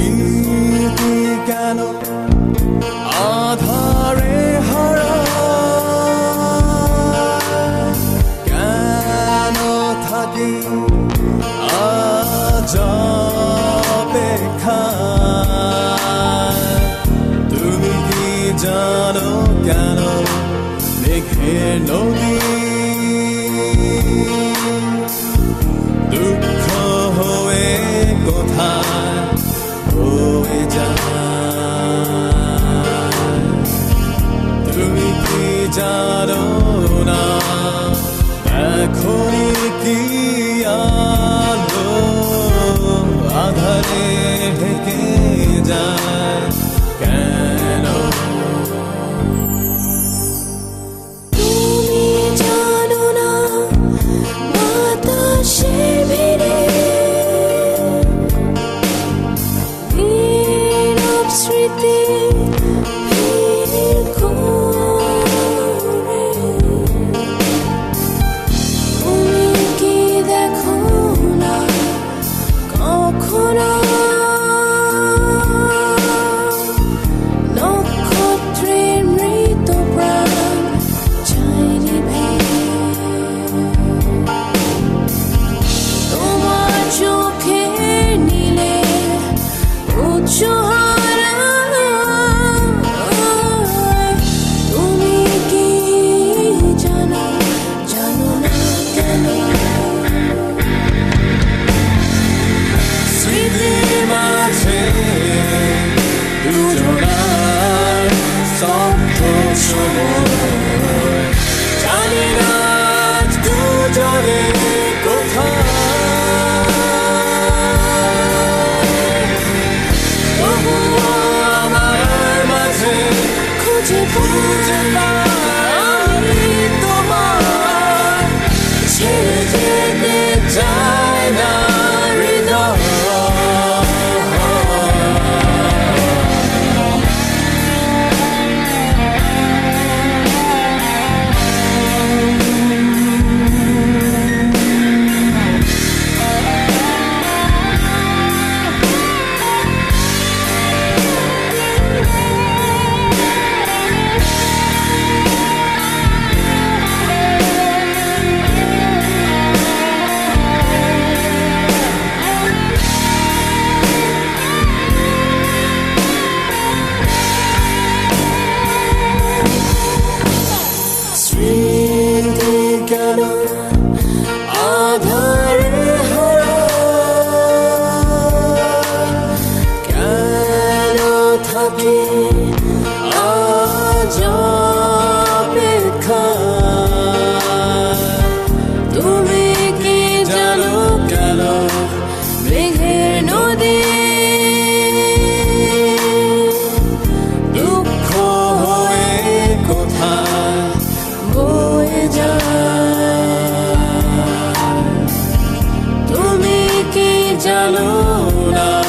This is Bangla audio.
কিন্তু কেন আধারে হারা কেন থাকি আজ অপেক্ষা তুমি কি জানো কেন মেঘের নদী জানো corner It's জানো না